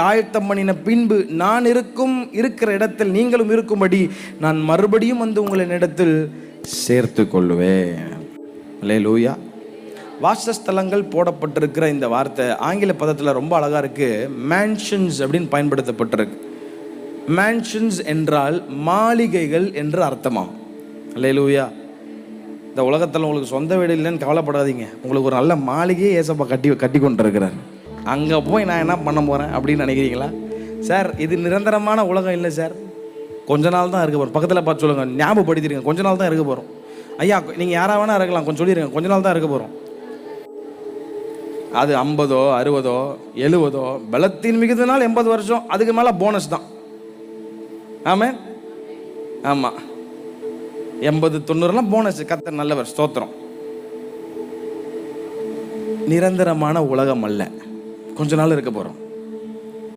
ஆயத்தம் பண்ணின பின்பு நான் இருக்கும் இருக்கிற இடத்தில் நீங்களும் இருக்கும்படி நான் மறுபடியும் வந்து உங்களை இடத்தில் சேர்த்து கொள்ளுவேன் லூயா வாசஸ்தலங்கள் போடப்பட்டிருக்கிற இந்த வார்த்தை ஆங்கில பதத்தில் ரொம்ப அழகா இருக்கு. மேன்ஷன்ஸ் அப்படின்னு பயன்படுத்தப்பட்டிருக்கு. மேன்ஷன்ஸ் என்றால் மாளிகைகள் என்று அர்த்தமாகும் லூயா இந்த உலகத்தில் உங்களுக்கு சொந்த வீடு இல்லைன்னு கவலைப்படாதீங்க. உங்களுக்கு ஒரு நல்ல மாளிகையை ஏசப்பா கட்டி கட்டி கொண்டிருக்கிறார். அங்கே போய் நான் என்ன பண்ண போகிறேன் அப்படின்னு நினைக்கிறீங்களா? சார் இது நிரந்தரமான உலகம் இல்லை சார். கொஞ்ச நாள் தான் இருக்க போகிறோம் பக்கத்தில் பார்த்து சொல்லுங்கள் ஞாபகப்படுத்திடுங்க. கொஞ்ச நாள் தான் இருக்க போகிறோம் ஐயா நீங்கள் யாராக வேணால் இருக்கலாம். கொஞ்சம் சொல்லிடுங்க கொஞ்ச நாள் தான் இருக்க போகிறோம் அது ஐம்பதோ அறுபதோ எழுபதோ பலத்தின் மிகுதினால் எண்பது வருஷம். அதுக்கு மேலே போனஸ் தான். ஆமே. ஆமாம் எண்பது தொண்ணூறுலாம் போனஸ் கத்த நல்லவர். ஸ்தோத்திரம். நிரந்தரமான உலகம் அல்ல. கொஞ்ச நாள் இருக்க போகிறோம்